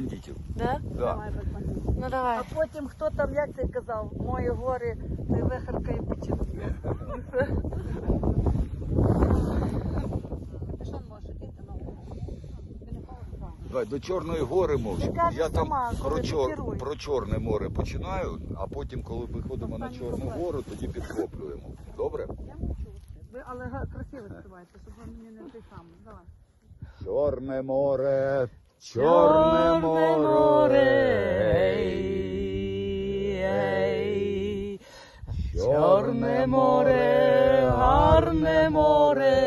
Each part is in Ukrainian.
бандитів. Да? Да. Давай. Ну давай. А потім хто там, як ти казав, мої гори, ти вихаркає печінку. Що може діти на Давай, до Чорної гори мовчу. Ти кажеш Я там сама, про, чор, про Чорне море починаю, а потім, коли виходимо на Чорну гору, тоді підхоплюємо. Добре? Я мовчу. Ви але га- красиво співаєте, щоб ви мені не той самий. Давай. Чорне море, Чорне море, ей. Чорне море, гарне море,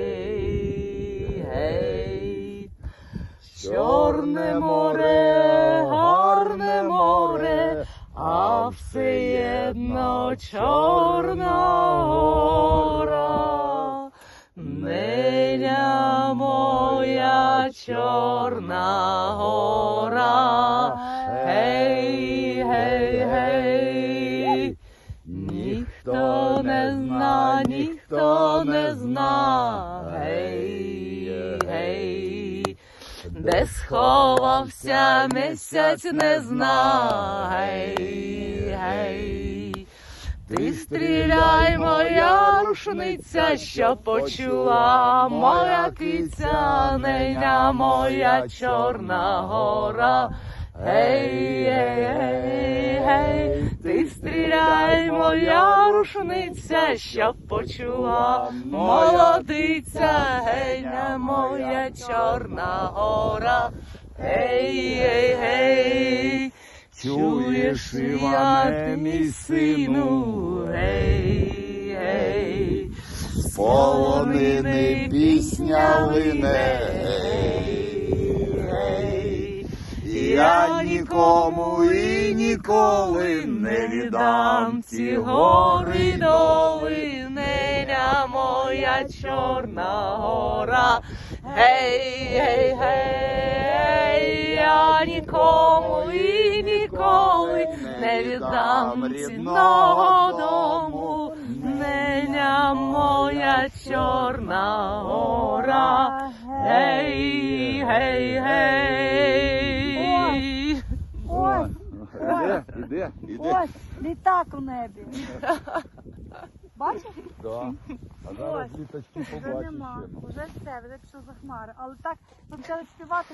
ей, ей. Чорне море, гарне море, а все єдно чорна гора. Чорна гора, гей, гей, гей. Ніхто не зна, ніхто не зна, гей, гей. Де сховався місяць не зна, гей, гей. Ти стріляй, моя рушниця, що почула моя киця, неня моя чорна гора. Гей, гей, гей, гей, ти стріляй, моя рушниця, що почула молодиця, гей, не моя чорна гора. Гей, гей, гей, Чуєш, Іване, мій сину, гей, гей, з пісня лине, я нікому і ніколи не віддам ці гори доли, неня моя чорна гора, гей, гей, не віддам рідного дому, неня моя чорна гора, гей, гей, гей. Ось, Іде, іде, іде. ось, літак у небі. Бачиш? Да. А зараз Ось. літачки Вже побачиш нема. ще. Вже все, вже пішов за хмари. Але так, ви почали співати.